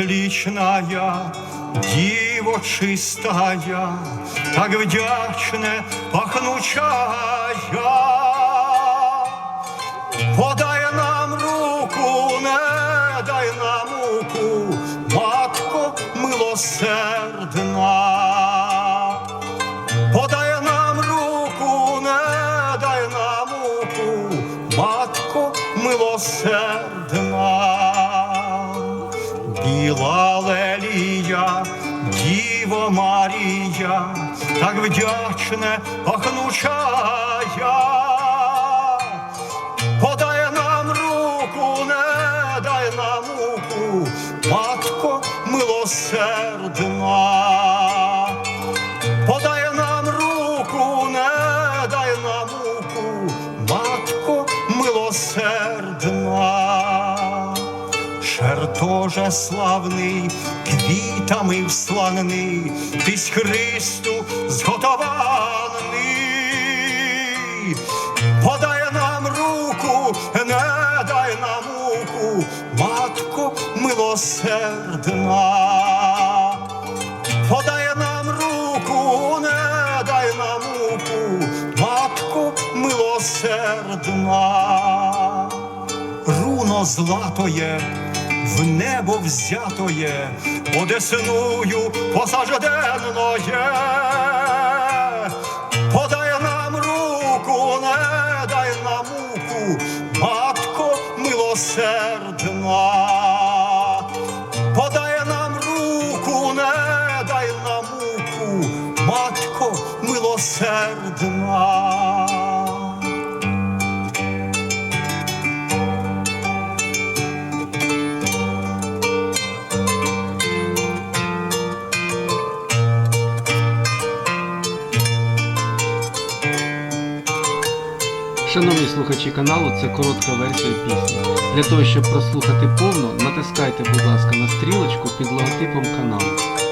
безличная, диво чистая, так вдячне пахнучая. Подай нам руку, не дай нам муку, матко милосердна. Подай нам руку, не дай нам муку, матко милосердна. Лелія, Діво Марія, так вдячне пахнучая. Подай нам руку, не дай нам муку, матко милосердна. Чертоже славний, квітами всланий, Тись Христу зготований. Подай нам руку, не дай нам муку, матко милосердна. Подай нам руку, не дай нам муку, матко милосердна. Руно златоє, в небо взятоє, одесную посажденноє. Подай нам руку, не дай нам муку, матко милосердна. Подай нам руку, не дай нам муку, матко милосердна. Шановні слухачі каналу, це коротка версія пісні. Для того, щоб прослухати повну, натискайте, будь ласка, на стрілочку під логотипом каналу.